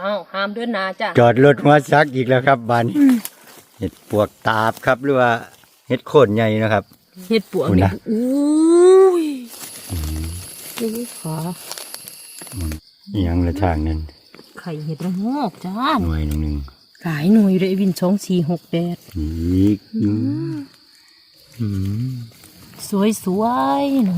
อ้าวห้ามเดินหนาจ้ะจอดรถหัวซักอีกแล้วครับบานนี้เห็ดปวกตาบครับหรือว่าเห็ดโคนใหญ่นะครับ เห็ดปวกคุณนี่นะอุ้ยนี่ขาอิหยังละทางนั้นไข่เห็ดระโงกจ้าหน่วยหนึ่งหนึ่งหลายหน่วยเลยวินสองสี่หกแปดอีกอืมอืมสวยสวยๆหนู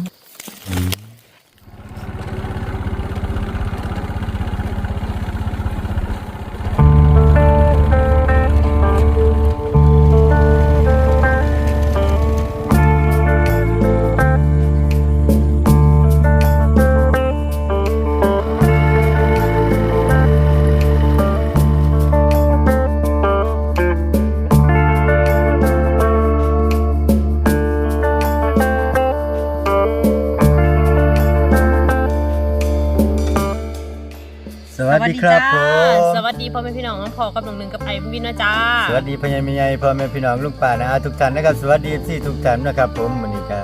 ครับผจ้ามสวัสดีพ่อแม่พี่น้องน้องพอกับน้องหนึ่งกับไอ้วินนะจ้า สวัสดีพญามิยายพ่อแม่พี่น้องลุงป่านะทุกท่านนะครับ สวัสดีที่ทุกท่านนะครับผมวันนี้ก็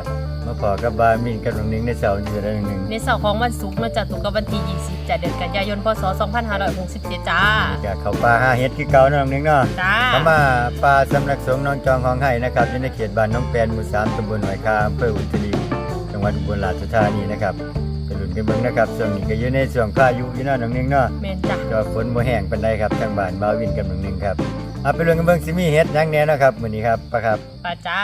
มาขอกับบามินกับน้องหนิงในเสาร์นี้แล้วหนึ่งในเสาร์ของวันศุกร์มาจากถูกกับวันที่ 20จากเดือนกันยายนพศ 2567จ้าก็เข้าป่าหาเห็ดคือเก่านะน้องหนิงเนาะจ้าเข้ามาป่าสำนักสงฆ์น้องจองของไห้นะครับอยู่ในเขตบ้านน้องแปนหมู่สามตำบลหอยคาอำเภออุตรีจังหวัดอุบลราชธานีนะครับ กระลุนกันเบิ่งนะครับช่วงนี้ก็อยู่ในช่วงพายุอยู่เนาะน้องหนิงเนาะแม่นจ้าก็ฝนบ่แห้งปานใดครับทางบ้านบาวินกับน้องหนิงครับเอาไปเรื่องกันเบิ่งสิมีเห็ดหยังแหน่เนาะครับมื้อนี้ครับปะครับ ป้าจ้า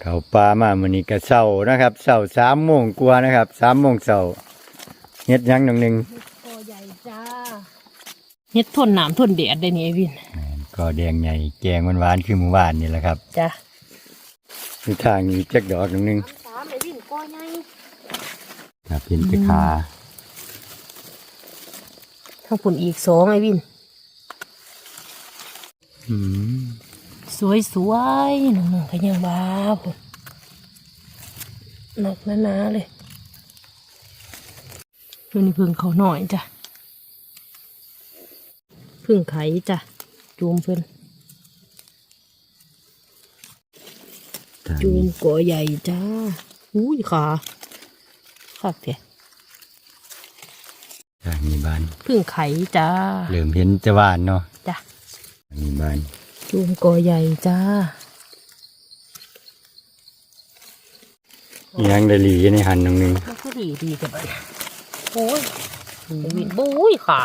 เขาปลามามื้อนี้ก็เช้านะครับเช้า3โมงกว่านะครับ3โมงเช้าเฮ็ดหยังน้องหนิงคอใหญ่จ้าเฮ็ดทนน้ำทนแดดได้นี่ไอ้วินแม่นก็แดงใหญ่แกงหวานๆคือเมื่อวานนี่แหละครับจ้ามีทางนี้จักดอกน้องหนิงสามไอ้วินกอใหญ่ ครับเห็นแต่ขาทั้งผลอีกสองไอ้วินอืมสวยสวยๆน้องๆก็ยังบ้าพุ่นหนักหนาๆเลยเพื่อนนี่พึ่งเขาหน่อยจ้ะพึ่งไข่จ้ะจูมเพื่อนทางจูมนี้กอใหญ่จ้าอุ้ยขา คักแท้ทางนี้บ้านพึ่งไข่จ้าเริ่มเห็นจะหวานเนาะจ้ะทางนี้บ้านจูมกอใหญ่จ้าอีหยังได้หลีในหันน้องหนึงมันก็ดีดีแต่บัดโอ้ยไอ้วินบุ้ยขา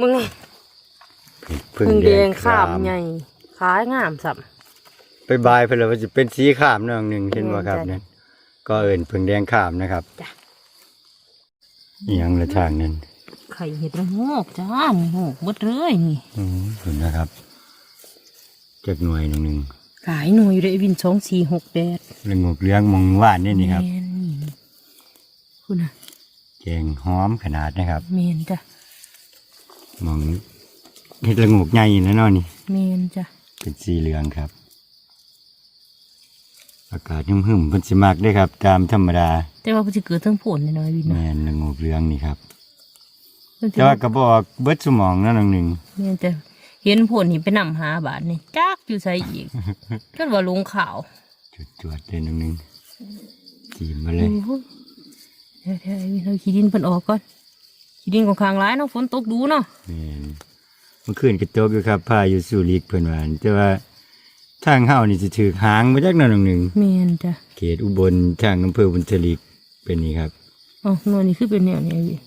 มึงไงพึ่งพึ่งแดแดงงข้าขามมใหญ่ขางามสับไปบายเพิ่นแล้วว่าจะเป็นสีขามน้องหนึงเห็นบ่ครับจ้ะนั่น ก็เอิ้นพึ่งแดงขามนะครับจ้ะอีหยังละทางนั้นไข่เห็ดระโงกจ้านี่โงกหมดเลยนี่อืมเห็นนะครับจักหน่วยน้องหนึงหลายหน่วยเลยวินสองสี่หกแปดเรื่องงกเลี้ยงมองหวานนี่นี่ครับ แมนนี่คุณน่ะแกงหอมขนาดนะครับ เมนจ้ะมองเห็ดละงกใหญ่แล้วเนาะนี่ เมนจ้ะเป็นสีเหลืองครับ อากาศหึมๆเพิ่นสิมักเด้ครับ ตามธรรมดาแต่ว่ามันจะเกิดทั้งผลเลยนะวินแม่นละงกเหลืองนี่ครับมันจะแต่ว่าก็บอกเบิดสมองนั่นองหนึ่งเมนจ้ะเห็นผลนี่ไปนำหาบาทนี่จักอยู่ใส่อีกก็ว่าลงข่าวจุดจวดๆเลยน้องหนึ่งจีบมาเลยโอ้ยเดี๋ยวเดี๋ยวไอ้วินเราขี้ดินเพิ่นออกก่อนขี้ดินของข้างร้ายเนาะฝนตกดูเนาะ แม่นเมื่อคืนก็ตกอยู่ครับพาอยู่สู่ลีกเพิ่นว่าแต่ว่า ทางเฮานี่สิถือหางมาจากนั่นน้องหนึ่งเมนจ้ะเขตอุบลทางอำเภอบุญทลีกเป็นนี่ครับอ๋อหน่วยนี่คือเป็นแนวนี้ไอ้วิน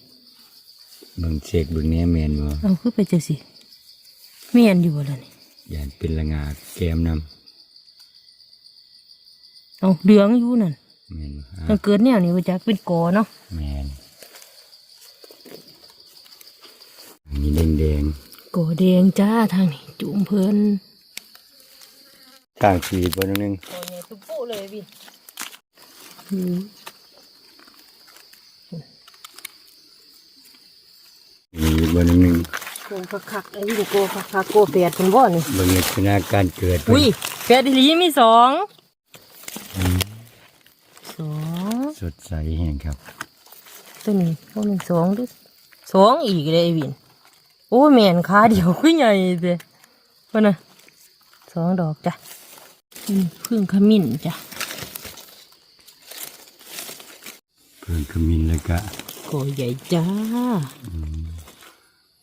เบิ่งเสกเบิ่งแหนี้แม่นบ่เอาคือไปจังสิเมียนอยู่บ่ล่ะนี่ย่านเป็นละงาแกมนำเอาเหลืองอยู่นั่นแม่นบ่มันเกิดแนวนี้มาจากเป็นกอเนาะแม่นนี่แดงกอแดงจ้าทางนี้จุ่มเพิ่นๆ ต่างขีดบ่น้องหนึงกอใหญ่ตุ๊ปุ๊เลยพี่มีบ่น้องหนึงโกคักๆไอ้นี่โกคักๆโกแปดเพิ่นบ่นี่เบิ่งลักษณะการเกิดเพิ่นอุ้ยแปดอีหลีมีสองสองสดใสแห่งครับ ตัวนี้ตัวหนึ่งสองด้วยสองอีกเลยไอ้วินโอ้แม่นขาเดียวคือใหญ่เด้เพิ่นน่ะสองดอกจ้ะอืม พึ่งขมิ้นจ้ะเพิ่งขมิ้นแล้วก็กอใหญ่จ้า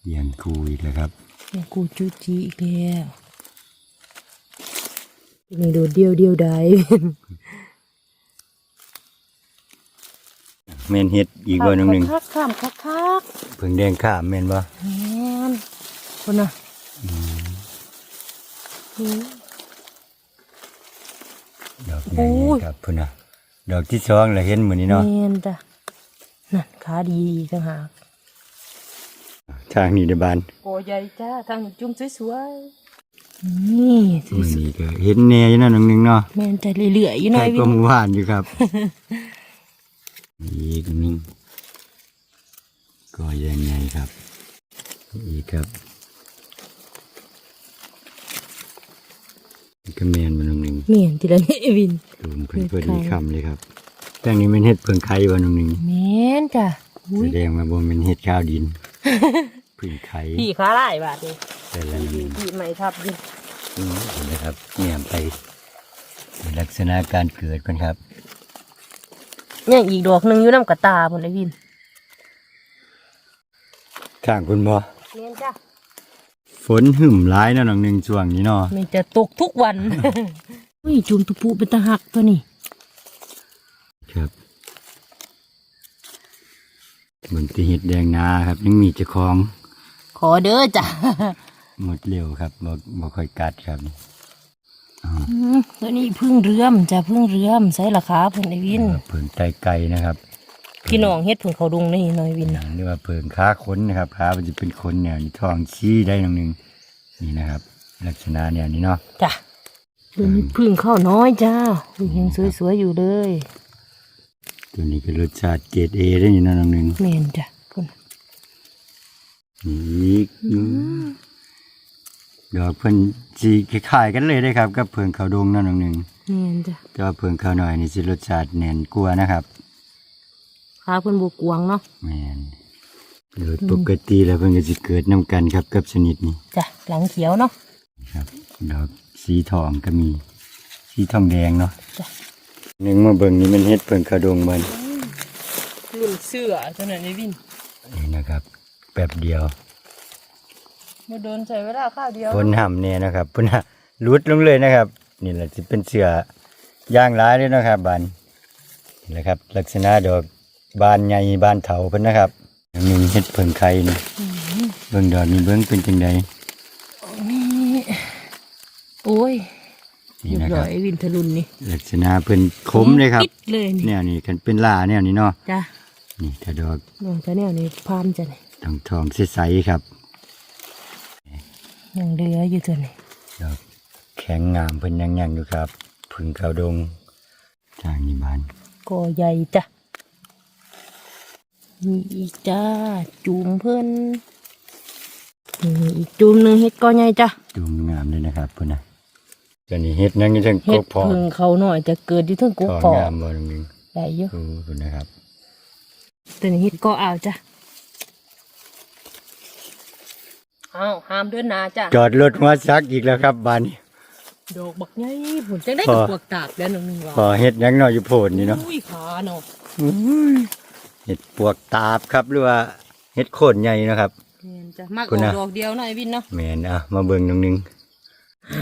เยียงคูอีกแล้วครับแม่กูจูจีอีกแล้วนี่โดดเดียวเดียวได้แม่นเฮ็ดอีกบ่น้องหนึงคักข้ามคักคักเพิ่งแดงข้ามแม่นบ่แม่นคนน่ะอืม ดอกใหญ่ๆครับพุ่นน่ะดอกที่สองแล้วเห็นมื้อนี้เนาะแม่นจ้ะนั่นขาดีอีกต่างหากทางนี้เด้อบ้านโกใหญ่จ้าทางจุ่มสวยๆนี่สมื้อวยนี้ก็เห็นแน่อยู่เนาะน้องหนึงเนาะๆแม่นจะเรื่อยๆอยู่หน่ใช่อยวิก็นหมู่บ้านอยู่ครับอีกหนึงก็ยังไงครับ อีกครับ ก็แมนมันหนึ่งแม่นทีละนิดวินรวมขึ้นเพื่อดีคำเลยครับแต่อันนี้มันเห็ดเพิ่งไข่วันหนึ่งแม่นจ้ะอุ้แสยดงมาบ่แมันเห็ดข้าวดินเพิ่งไข่พี่ขาหลายบาทเลยแต่ละหพี่นึ่งพี่ไม่ทับดิอืมเห็นไหมครับเนี่ยไปในลักษณะการเกิดกันครับยังอีกดอกหนึงอยู่น้ำกระตาพุ่นเลยวินข้างคุณบ่แม่นจ้ะ ฝนหึ่มร้ายเนาะน้องหนึ่งช่วงนี้เนาะมันจะตกทุกวันอุ้ยจุ่มตุปูเป็นตะหักตัวนี้ครับบนตีเห็ดแดงนาครับ ยังมีเจ้าของ ขอเด้อจ้ะหมดเร็วครับบ่บ่ค่อยกัดครับอืมตัวนี้พึ่งเรื่อมจ้ะพึ่งเรื่อมใส่ราคาเพิ่นไอวินเพิ่งไตไก่นะครับ พี่น้องเฮ็ดพึ่งเขาดงนี่หน่อยวินเรียกว่าเพิ่งค้าขนนะครับค้ามันจะเป็นขนเนี่ยนี่ทองชี้ได้หนึ่งนี่นะครับ ลักษณะเนี่ยนี่เนาะจ้ะตัวนี้พึ่งเข้าน้อยจ้าพึ่งยังสวยๆอยู่เลย ตัวนี้ก็รสชาติเกรดเอได้อยู่นะน้องหนึ่งแม่นจ้ะพุ่นนี่ดอกเพิ่นสีคล้ายๆกันเลยได้ครับกับเพิ่งเขาวดงเนาะน้องหนึ่งแม่นจ้ะแต่ว่าเพิ่งเขาวหน่อยนี่สิรสชาติแน่นกว่านะครับ ขาเพิ่นบกวางเนาะแม่นโดยปกติแล้วเพิ่นก็สิเกิดนํกันครับกับชนิดนี้จ้ะหลังเขียวเนาะครับดอกสีทองก็มีสีทองแดงเนาะจ้ะหนึ่งมาเบิ่งนี่มันเฮ็ดเพิ่งเขาวดงมันรุ่นเสื้อตัวนั้นไอวินนี่นะครับแป๊บเดียวมาโดนใส่เวลาข้าวเดียวฝนห่ำเนี่ยนะครับพุ่นน่ะรุดลงเลยนะครับ นี่แหละที่เป็นเสือย่างร้ายเลยนะครับบานนี่แหละครับ ลักษณะดอก บานใหญ่บานเถาเพิ่นนะครับอันนี้เฮ็ดเพิ่งไข่นี่เบิ่งดอกนี่เบิ่งเป็นจังไดโอ้ยนี่เรียบนะคร้รัอบยไอวินทะลุนนี่ลักษณะเพิ่นคมเลยครับ ปิดเลยนี่แนวนี้กันเป็นล่าแนวนี้เนาะจ้ะนี่ถ้าดอกน้องจะแนวนี้พานจ้ะนี่ทองทองๆใสๆครับ ยังเหลืออยู่ตัวนี้ดอกแข็งงามเพิ่นยังยังอยู่ครับผึ่งเขาดงทางนี้บานก็ใหญ่จ้ะ มีอีกจ้า จุ่มเพิ่นนี่อีกจุ่มหนึ่งเฮ็ดก็ใหญ่จ้ะดูงามเลยนะครับพุ่นน่ะตัวนี้เฮ็ดยังอยู่เทั้งกเฮ็ดกพอพึ่งเขาหน่อยจะเกิดที่ทั้งกุทกองปองามบ่นึงใหญ่เยอะดูพุ่นนะครับตัวนี้เฮ็ดก็เอาจ้ะอ้าวห้ามเดินหนาจ้ะจอดรถหัวซักอีกแล้วครับบานนี้ดอกบักใหญ่ผลจังได้พกับอปวกตากเด้อหนึ่งว่าพอเฮ็ดหยังน้อยอยู่โพดนี่เนาะอุ้ยขาเนาะ เฮ็ดปวกตาบครับหรือว่าเฮ็ดโคนใหญ่นะครับ แม่นจ้ะมากคุณออน่ะกดอกเดียวหน่อยวินเนาะแม่นอะมาเบิ่งตรงนึง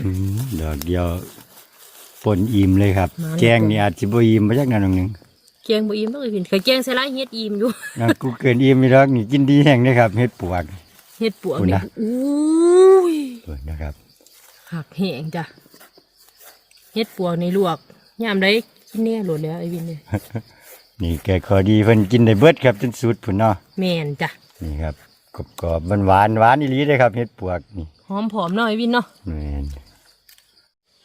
อืมดอกเดียวปนอิ่มเลยครับแกงนี่อาจสิบ่อิ่มมาจากนั้นตรงนึงแกงบ่อิ่มต้องวินเคยแกงใส่ลายเฮ็ดอิ่มอยู่นะกูเกินอิ่มนี่ดอกนี่กินดีแห้งเลยครับเฮ็ดปวก เฮ็ดปวกคุณนี่น่ะอุ้ยเบิ่งนะครับ หักแหงจ้ะเฮ็ดปวกในลวกยามได้กินแน่โหลดแล้วไอ้วินเนี่ย นี่แกขอดีเพิ่นกินได้เบิดครับจนสุดพุ่นเนาะแม่นจ้ะนี่ครับกรอบๆหวานๆหวานอีหลีเลยครับเฮ็ดปวกนี่หอมผอมหน่อยวินเนาะแม่น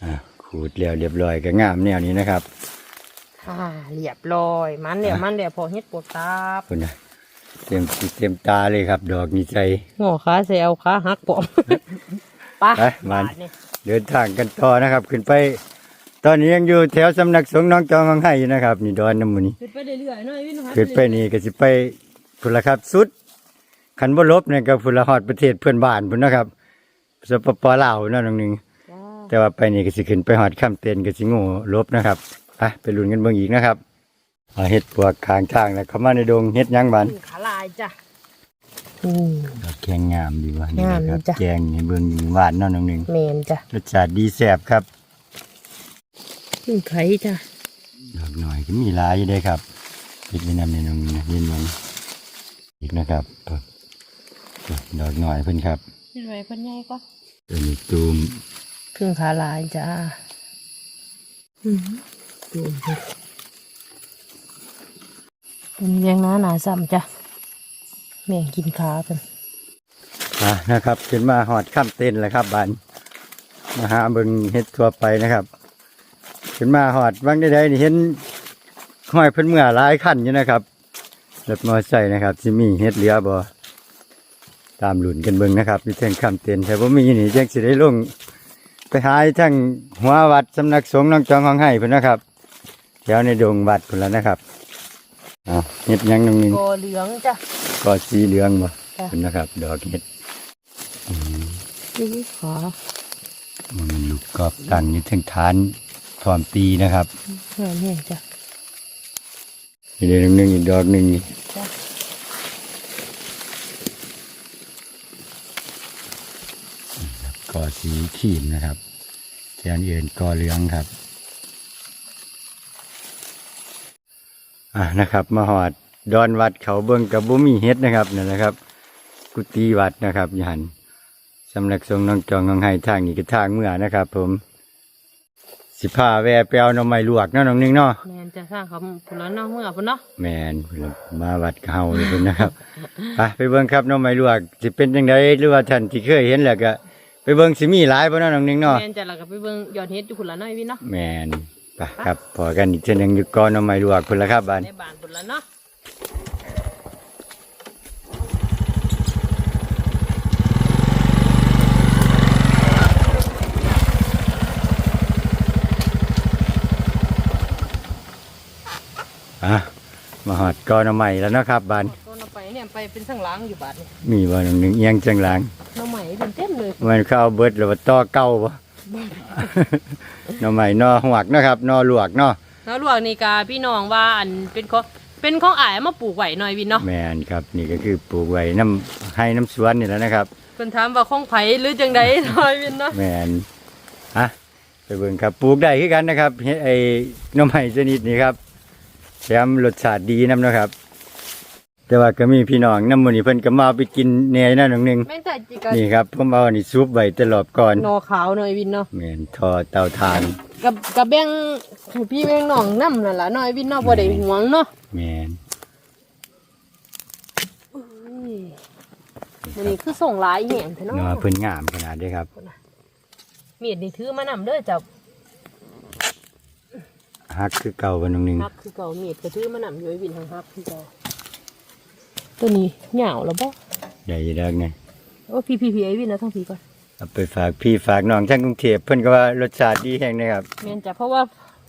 อะขูดแล้วเรียบร้อยก็งามแนวนี้นะครับอ่าเรียบร้อย มันแล้วมันแล้วพอเฮ็ดปวกตาบคุณนะเต็มสิเต็มตาเลยครับ ดอกนี้ใจงอขาใส่เอาขาหักปอมไปไปมันบดนี่ เดินทางกันต่อนะครับ ขึ้นไป ตอนนี้ยังอยู่แถวสำนักสงฆ์น้องจอมังไห้อยู่นะครับ นี่ดอนน้ำมูนี่ขึ้นไปเรื่อยๆหน่อยวินขึ้นไปนี่ก็สิไปพุ่นละครับ สุดขันบ่ลบเนี่ยก็พุ่นละฮอดประเทศเพื่อนบ้านพุ่นนะครับสปปลาวเนั่นองหนึงจ้าแต่ว่าไปนี่ก็สิขึ้นไปฮอดข้ามเต็นก็สิโง่ลบนะครับไปไปลุ้นกันเบิ่งอีกนะครับเอาเฮ็ดปวกข้างทางแล้วเข้ามาในดงเฮ็ดหยังบานขึ้นขาลายจ้ะโอ้ดอกแข็งงามดีวะนี่งามนะครับจ้ะแกงนี่เบิ่งหวานเนาะน้องหนึงแมนจ้ะรสชาติดีแซ่บครับ พึ่งไข่จ้ะดอกหน่อยก็มีหลายอยู่เด้ครับปิดไว้นำในน้องนะเย็นมันอีกนะครับเออเออดอกหน่อยเพิ่นครับนี่ไรเพิ่นใหญ่ก็ตัวนี้ตูมพึ่งขาลายจ้ะอืมดูดิเป็นเลี้ยงน้าหนาซ้ำจ้ะแม่งกินขาเพิ่นอะนะครับขึ้นมาหอดข้ามเต้นแล้วครับบานมาหาเบิ่งเฮ็ดทั่วไปนะครับ ขึ้นมาหอดบางใดๆนี่เห็นห้อยเพิ่นเมื่อหลายขั้นอยู่นะครับรถมอเตอร์ไซค์นะครับสิมีเฮ็ดเหลือบ่ตามหลุนกันเบิ่งนะครับอยู่เทิงข้ามเต้นแต่บ่มีนี่จังสิได้ลงไปหาทั้งหัววัดสำนักสงฆ์น้องจองของให้เพิ่นนะครับแถวในดงวัดพุ่นแล้วนะครับอะเฮ็ดหยังหนึงนี่กอเหลืองจ้ะก็สีเหลืองบ่จ้ะเพิ่นนะครับ ดอกเฮ็ดนี่ขามันลูกกอบตั้งอยู่ถึงฐาน พร้อมตีนะครับงามแห้งจ้ะอีกเดือนหนึ่งอีกดอกหนึ่งนี่จ้ะกอสีขีมนะครับแกนเอื่นกอเหลืองครับอะนะครับมาหอดดอนวัดเขาเบิ้งกับบุมีเฮ็ดนะครับนั่นแหละครับ กุฏิวัดนะครับอยันสำนักสงฆ์น้องจองน้องไห้ทางนี้ก็ทางเมื่อนะครับ ผม สิพาแวะไปเอาหน่อไม้ลวกเนาะน้องหนึงเนาะแมนจะสร้างเขาผุนแล้วเนาะเมื่อพุ่นเนาะแมนเพิ่นมาวัดเฮาเลยเพิ่นนะครับ ไปไปเบิ่งครับน้องไม้ลวกสิเป็นจังไดหรือว่าท่านที่เคยเห็นแล้วก็ไปเบิ่งสิมีหลายบ่เนาะน้องหนึงเนาะแมนจะเราก็ไปเบิ่งยอดเฮ็ดอยู่พุ่นแล้วเนาะไอ้พี่เนาะแมนไปครับพอกันอีกเทื่อหนึงอยู่ก่อนน้องไม้ลวกพุ่นละครับบัดในบ้านพุ่นแล้วเนาะ อะมาฮอดก่อนน้องไม้แล้วเนาะครับบัดต้นเอาไปเนี่ยไปเป็นสังหล้างอยู่บาดนี่มีบ่น้องหนึงเอียงจังหลังน้องใหม่เป็นเต็มเลยมันเข้าเอาเบิดหรือว่าต่อเก่าบ่น้องไม้นอหวกเนาะครับนอลวกเนาะแล้วลวกนี่กาพี่น้องว่าอันเป็นของเป็นของอายเอามาปลูกไว้หน่อยวินเนาะแมนครับ นี่ก็คือปลูกไว้น้ำให้น้ำสวนนี่แหล้วนะครับ เพิ่นถามว่าของไผหรือจังใดหน่อยวินเนาะแมนฮะไปเบิ่งครับปลูกได้คือกันนะครับเฮ็ดไอ้หน้ำไม้ชนิดนี้ครับ แถมรสชาติดีน้ำเนาะครับ แต่ว่าก็มีพี่น้องน้ำมันนี่เพิ่นก็มาเอาไปกินแหน่นั่นหนึ่งหนึงแม่นแต่จิกะนี่ครับผมเอาอันนี้ซุปไว้ตลอดก่อนนอขาวหน่อยวินเนาะแมนทอเตาถ่าน กับกับแบ่งให้พี่แบ่งน้องนํนั่นล่ะหน่อยวินเนาะบ่ได้ห่วงเนาะแมนมื้อนี้คือส่งหลายแหงแท้เนาะเนาะเพิ่นงามขนาดนี้ครับ มีดนี่ถือมานํเด้อเจ้า ฮักคือเก่ากันหนึ่งหนึงฮักคือเก่ามีดก็ถือมานํอยู่ไอ้วินทางฮักคือเก่าตัวนี้เหงาแล้วบ่ใหญ่ดักเนี่ยโอ้พี่พี่พี่ไอ้วินนะทั้งพี่ก่อนเอาไปฝากพี่ฝากน้องทั้งกรุงเทพเพิ่นก็ว่ารสชาติดีแฮงนะครับแม่นจ้ะเพราะว่า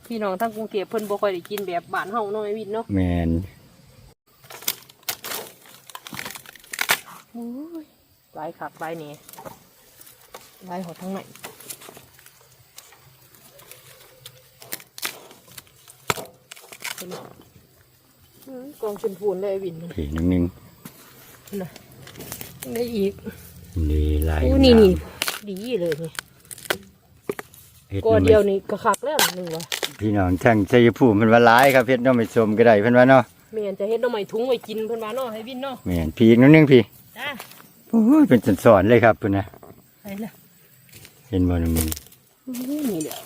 พี่น้องทางกรุงเทพเพิ่นบ่ค่อยได้กินแบบบ้านเฮาเนาะไอ้วินเนาะแมนโอ้ยหลายคักหลายแหน่หลายหดทั้งไหน เห็นไหมอื้อกองชมพูนเลยไอ้วินมันพี่หนึ่งหนึงนะได้อีกนี่ลายโอ้นี่นี่ดีเลยนี่ฮ็กอเดียวนี่ก็คักแล้วหนึ่งวะพี่น้องทั้งชัยภูมิเพิ่นว่าหลายครับเฮ็ดน้องไม่สมก็ได้เพิ่นว่าเนาะแม่นจะเฮ็ดหน่อไม้ถุงไว้กินเพิ่นว่าเนาะให้วินเนาะแม่นพี่อีกนิดนึงพี่จ้าโอ้ยเป็นสอนๆเลยครับเพิ่นนะไปละเห็นบ่น้องนึงอื้อนี่แหละ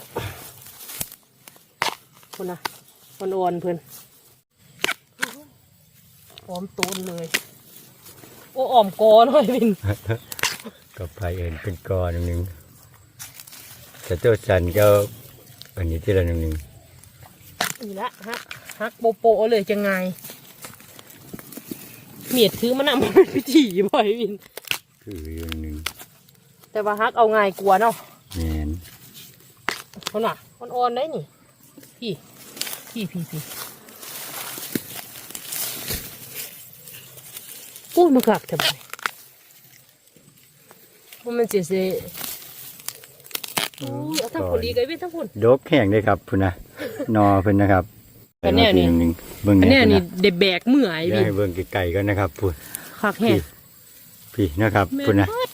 คนน่ะคน อ่อนเพิ่นหอมตูนเลย โอ้อ่อมกอหน่อยวินก็ไปเอิ้นเป็นกอหนึงนึงแต่เจ้าสันก็อันนี้ที่ละหนึงนึงนี่ละฮักฮักโปโปะเลยจะไงเมียดถือมันนำเป็นพิธีบ่อยวินคืออยู่หนึงแต่ว่าฮักเอาง่ายกลัวาเนาะแม่นคนน่ะคนอ่อนได้นี่พี่ พี่พี่พี่พูดมันกลักทำไมว่ามันเสียเสียโอ้ยเอาทั้งคนดีกันวิทั้งคนดกแห้งเลยครับพุ่นนะนอเพิ่นนะครับอันเนี้ยนี่ไปมาปีหงๆเบิ่งอันเนี้ยพุ่นี่นะเด็บแบกเมื่อยเดี๋ยวพี่ให้เบิ่งไกลๆกันนะครับพุ่นคักแห้งพี่นะครับแม่คุณนนะเบิด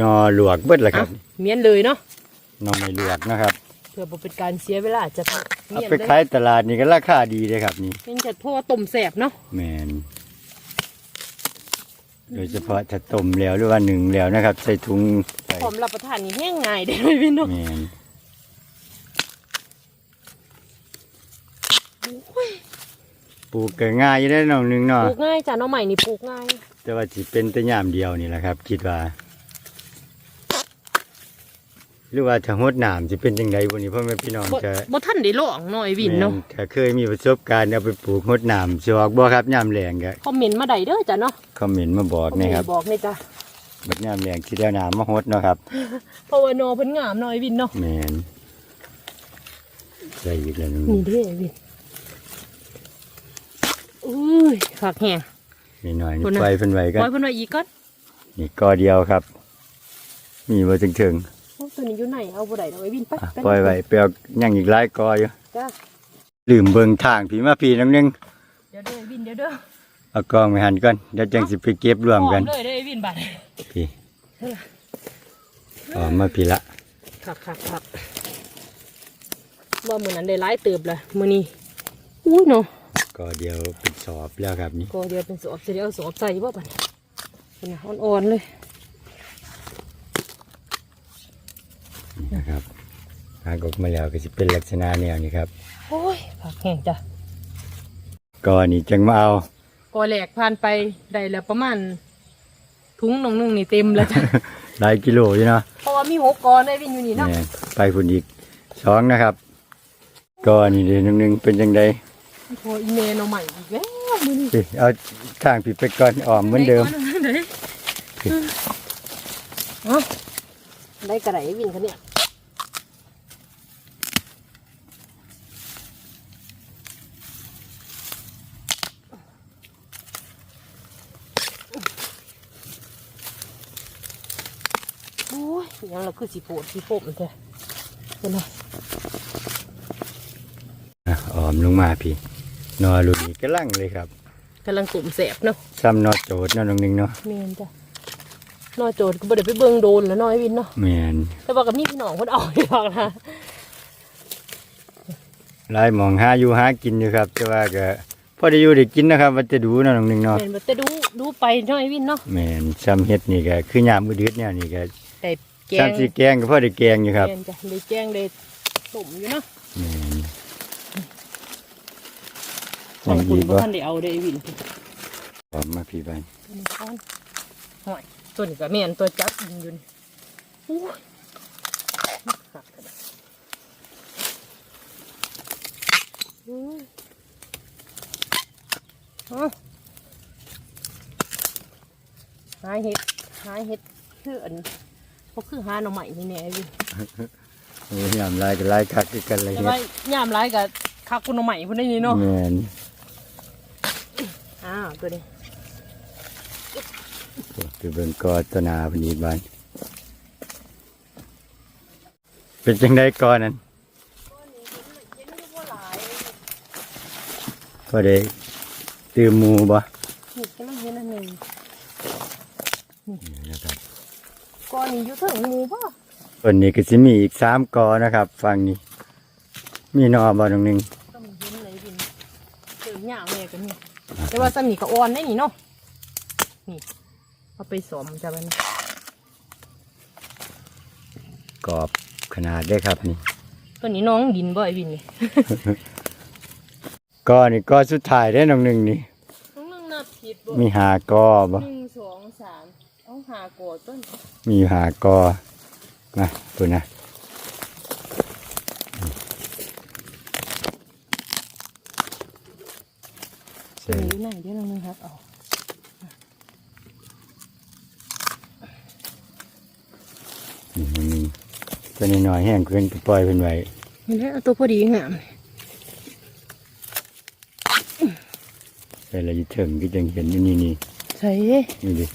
นอหลวกเบิดละครับอะเมียนเลยเนาะนอไม่หลวกนะครับ เพื่อบ่เป็นการเสียเวลาจะเอาเมียนไปเลยขายตลาดนี่ก็ราคาดีเลยครับนี่เมียนจะเพราะว่าต้มแสบเนาะแมนโดยเฉพาะถ้าต้มแล้วหรือว่าหนึ่งแล้วนะครับ ใส่ถุงใส่พร้อมรับประทานนี่แห้งง่ายได้เลยพี่เนาะแมนปลูกก็ง่ายอยู่ได้อน้องหนึงปเนาะลูกง่ายจ้ะน้องใหม่นี่ปลูกง่าย แต่ว่าสิเป็นแต่ยามเดียวนี่แหละครับ คิดว่า หรือว่าถ้าหดน้ำสิเป็นจังไดบ่นี่พ่อแม่พี่น้องบ่จะบ่ทันได้ลองเนาะไอ้วินเนาะแม่ถ้าเคยมีประสบการณ์เอาไปปลูกหดน้ำสิออกบ่ครับยามแรงก็คอมเมนต์มาได้เด้อจ้ะเนาะคอมเมนต์มาบอกคอมเมนะนครับต์บอกนี่จ้ะบัดยามแรงสิได้น้ำมาหดเนาะครับเพราะว่าโนเพิ่นงามเนาะไอ้วินเนาะแม่นใส่อีกแล้วนึงนี่เด้อไอ้วินอุ้ยฝากแห้งนี่หน่อยนี่คุณน่ะ ไฟเพิ่นไว้กันปล่อยเพิ่นไว้อีกก่อนนี่กอเดียวครับ มีบ่ถึงถึงโอ้ ตัวนี้อยู่ไหนเอาบ่ได้ดอกไอ้วินไปๆอะไปปล่อยไว้ไปเอายังอีกหลายกออยู่จ้ะลืมเบิ่งทางพี่มาพี่น้องนึงเดี๋ยวเด้อไอ้วินเดี๋ยวเด้อเอากองไปหันก่อนเดี๋ยวจังสิไปเก็บรวมกันพร้อเลยเด้อไอ้วินบัดพี่อ๋อมาพี่ละครับครับครับว่ามื้อนั้นได้หลายเติบเลยมื้อนี้อุ้ยเนาะก็เดียวเป็นสอบแล้วครับนี่ก็เดี๋ยวเป็นสอบสิเดี๋ยวเอาสอบใส่บ่บัดนี้เป็นน่ะอ่อนๆเลย นะครับหากออกมาแล้วก็สิเป็นลักษณะแนวนี้ครับโอ้ยฝากแห้งจ้ะก็นี่จังมาเอาก็แหลกผ่านไปได้แล้วประมาณถุงหนงหนึงนี่เต็มแล้วจ้ะ หลายกิโลอยู่เนาะเพราะว่ามีหกก้อนได้วินอยู่นี่เนาะแม่นไปพุ่นอีกสองนะครับก็นี่เดี๋ยวนึงนึงเป็นจังไดพออีเมลเอาใหม่อีกแล้วมือนี่พี่เอาทางพี่ไปก่อนออมเหมือนเดิม ไหนเอ้าได้กระไรวินคะเนี่ยโอ้ ยังเราคือสีโปดสีโปมมันเป็นไงอะออมลงมาพี่นอหลุดนี่กำลังเลยครับกำลังกลุ่มแสบเนาะซ้ำนอโจดนาะน้องนึงเนาะเมียนจ้ะนอโจทย์ก็บ่ได้ไปเบิ่งโดนแล้วน้อยวินเนาะแม่นแต่ว่ากับนี่พี่น้องคนเอาอีกแล้วนะลายหมองหาอยู่หากินอยู่ครับ แต่ว่าก็พอได้อยู่ได้กินนะครับว่าจะดูนาะน้องนึงเนาะเมียนบ่แต่ดูดูไปน้อยวินเนาะแม่นซ้ำเฮ็ดนี่ก็คือยามมือดืดเนี่ยนี่ก็ แต่แกงซ้ำสิแกงก็พอได้แกงอยู่ครับเมียนจ้ะได้แกงได้ต้มอยู่เนาะแม่นขอบยังคุณอีกบ่ บ่ท่านได้เอาได้วินออมมาพี่บ้านตัวนี้ก้อนหอยตัวนี้ก็เมียนตัวจับยิงอยู่นี่โอ้ยหักเลยอืมเอาหาเห็ดหาเห็ดคืออันพว กคือหาหน่อใหม่นี่แน่วินโอ้ยยามลายก็ลายคักคือกันเลยแต่เฮ็ว่าย่ามร้ายกับคักคุณเอาใหม่พุ่นได้นี่เนาะแม่นอ้าวตัวนี้ไปเบิ่งกอตนาพนีบ้านเป็นจังได๋ก่อนนั้นก็ได้ตื่มหมูบ่นี่ก็ต้องเห็นอันหนึงนี่นะ ก้อนนี้อยู่ถึงหมูป่ะต้นนี้ก็สิมีอีกสามกอนะครับฝั่งนี้ มีหนอบ่ตรงหนึงก็มีเห็นเลยบินเจอหญ้าแม่กันนี่แต่ว่าสมีก็อ่อนได้นี่เนาะนี่เอาไปสอมจะมันกรอบขนาดได้ครับนี่ตัวนี้น้องดินบ่ไอ้บินนี่กอนี่กอสุดท้ายได้น้องหนึงนี่น้องนึงนับผิดบ่มีหากอบ่หนึ่งสองสามเอา หาโกอต้นมีหากอนะตัวนะตัวนี้อยู่ไหนเดี๋ยวน้องนึงครับเอานี่มันมีตัวนี้น้อยแห้งเกินก็ปล่อยเพิ่นไว้เห็นไหมเอาตัวพอดีงามแต่ละอยู่เถิงก็จังเห็นอยู่นี่นี่ใส่นี่ดิ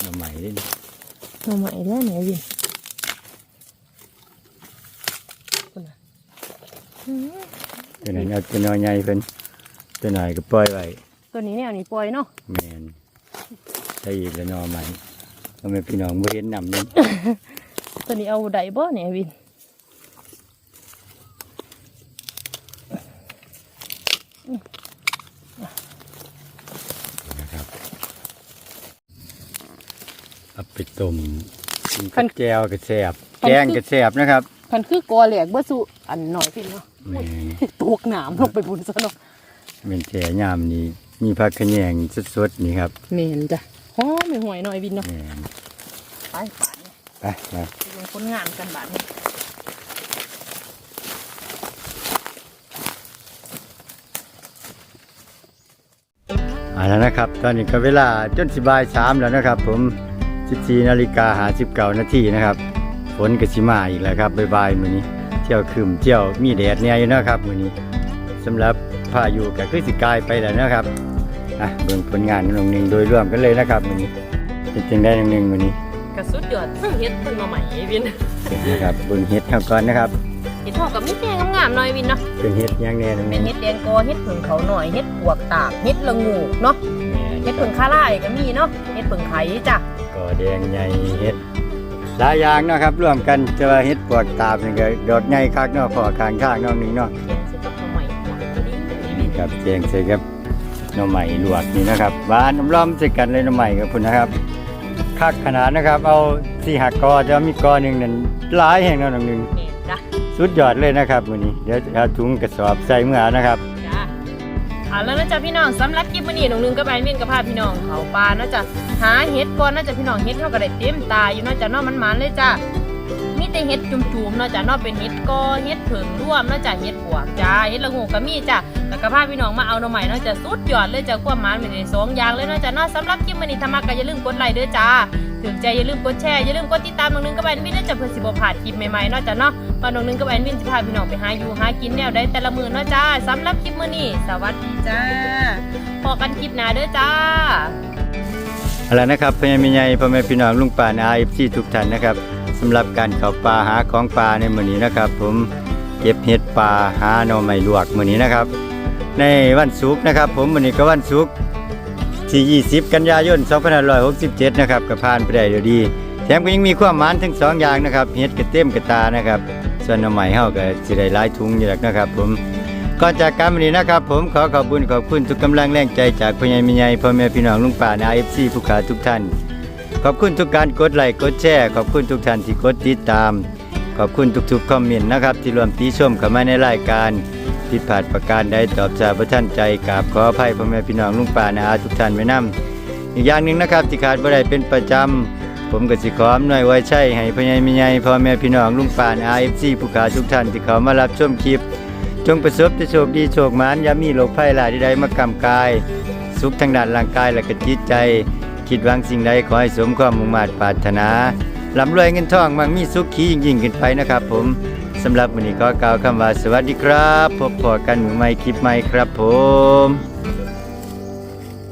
หน่อใหม่เลย มาใหม่แล้วไหนบินคนน่ะอืมตัวนั้นเอาตัวน้อยใหญ่เพิ่นตัวน้อยก็ปล่อยไว้ตัวนี้เนี่ยนี่ปล่อยเนาะแม่นส่อีกแล้วหนอใหม่ทำไมพี่น้องบ่เห็นนำนี่ ตัวนี้เอาได้บ่เนี่ยวิน นะครับเอาไปต้ มกินกับแก้วก็แซ่บแกงก็แซ่บนะครับพันคือกอแหลกบ่สู้อันหน่อยพี่เนาะแม่นตกน้ำลงไปบุญซะเนาะเป็นแจ่ยามนี้มีผักขะแยงสดๆนี่ครับเมนจ้ะหอมไม่ห่วยหน่อยวินเนาะแม่นไปบาดเนี่ยไปมาไปเป็นคนงานกันบาดนี้เอาแล้วนะครับ ตอนนี้ก็เวลาจนสิบายสามแล้วนะครับ ผม 14นาฬิกาหา19นาทีนะครับฝนก็สิมาอีกแล้วครับบ่ายๆมื้อนี้เที่ยวคืมเที่ยวมีแดดเนี่ยอยู่นะครับมื้อนี้สำหรับพายุก็คือสิกลายไปแล้วนะครับอะเบิ่งผลงานน้องหนึงโดยรวมกันเลยนะครับมื้อนี้เป็นจังได้น้องหนึงมื้อนี้กระสุดยอดทั้งเฮ็ดทั้งมาใหม่ไอ้วินนะครับเบิ่งเฮ็ดเขาก่อนนะครับเฮ็ดทอดกับมีแดงงามๆหน่อยวินเนาะเป็นเฮ็ดหยังแน่น้องหเป็นึนงเฮ็ดแดงกอเฮ็ดผึ่งเขาหน่อยเฮ็ดปวกตากเฮ็ดละงูเนาะเฮ็ด ผึ่งคาร่ายก็มีเนาะเฮ็ดผึ่งไข่จ้ะก็แดงใหญ่เฮ็ดหลายอย่างเนาะครับร่วมกันจะว่าเฮ็ดปวกตาบนี่ก็ดอกใหญ่คักเนาะพอข้างทางน้องหนึงเนาะแกงใส่กับมาใหม่หวานดีวินี่นครับแจงใส่กับหน่อไม้ลวกนี่นะครับหวานน้ำล้อมใส่กันเลยหน่อไม้กับพุ่นนะครับคักขนาดนะครับ เอาสี่หักกอจะมีกอหนึ่งนั่นหลายแห่งแล้วหนึ่งหนึ่งแม่นจ้ะสุดยอดเลยนะครับมื้อนี้เดี๋ยวจะเอาถุงกระสอบใส่เมื่อนะครับจ้ะ เอาแล้วนะจ๊ะพี่น้องสำหรับคลิปวันนี้น้องนึงก็ไอ้มินกับพาพี่น้องเขาปลานะจ๊ะหาเห็ดก่อนนะจ๊ะพี่น้องเห็ดเท่าก็ได้เต็มตาอยู่เนาะจ๊ะเนาะมันมันๆเลยจ้ะ แต่เฮ็ดจุ่มๆเนาะจ้ะเนาะเป็นเฮ็ดกอเฮ็ดผึ่งร่วมเนาะจ้ะเฮ็ดปวกจ้าเฮ็ดละงูก็มีจ้ะแล้วก็พาพี่น้องมาเอาหน่อใหม่เนาะจ้ะสุดยอดเลยจ้ะความหมันเป็นได้สองอย่างเลยเนาะจ้ะเนาะสำหรับคลิปมื้อนี้ถ้ามักก็อย่าลืมกดไลค์เด้อจ้าถึงใจอย่าลืมกดแชร์อย่าลืมกดติดตามน้องนึงกับไอ้มินนะจ๊ะเพื่อสิบ่พลาดคลิปใหม่ๆเนาะจ้ะเนาะปานงนึงกับแอนวินจะพาพี่น้องไปหาอยู่หากินแนวได้แต่ละมือเนาะจ้าสำหรับคลิปมื้อนี้สวัสดีจ้าพอกันคลิปหน้าเด้อจ้าเอาล่ะนะครับพ่อแม่พี่ใหญ่พ่อแม่พี่น้องลุงป่านา FC ทุกท่านนะครับ สำหรับการเข้าป่าหาของป่าในมื้อนี้นะครับ ผมเก็บเห็ดป่าหาหน่อไม้ลวกมื้อนี้นะครับ ในวันศุกร์นะครับ ผมมื้อนี้ก็วันศุกร์ที่ 20 กันยายน 2567 นะครับก็ผ่านไปได้ด้วยดี แถมก็ยังมีความหมานทั้งสองอย่างนะครับเห็ดกระเต็มกระตานะครับส่วนหน่อไม้เฮาก็สิได้หลายถุงอยู่แล้วนะครับ ผมก่อนจากการวันนี้นะครับ ผมขอขอบคุณขอบคุณทุกกำลังแรงใจจากพ่อใหญ่แม่ใหญ่พ่อแม่พี่น้องลุงป่านา FC ผู้ขาทุกท่าน ขอบคุณทุกการกดไลค์กดแชร์ขอบคุณทุกท่านที่กดติดตาม ขอบคุณทุกๆคอมเมนต์นะครับ ที่รวมติชมเข้ามาในรายการผิดพลาดประการใดตอบจาพระท่านใจกราบขออภัยพ่อแม่พี่น้องลุงป่านาอาทุกท่านไว้นํอีกอย่างหนึ่งนะครับที่ขาดบ่ได้เป็นประจำผมก็สิขออำนวยไว้ใช่ให้พ่อใหญ่แม่ใหญ่พ่อแม่พี่น้องลุงป่านา FC ผู้ขาทุกท่านที่เขามารับชมคลิป จงประสบแต่โชคดีโชคหมานอย่ามีโรคภัยหลายใดๆมากำกาย สุขทางด้านร่างกายและก็จิตใจ คิดหวังสิ่งใดขอให้สมความมุ่งมั่นปรารถนาลำรวยเงินทองมั่งมีสุขขียิ่งยิ่งขึ้นไปนะครับ ผมสำหรับวันนี้ก็กล่าวคำว่าสวัสดีครับ พบพอกันมือใหม่คลิปใหม่ครับผม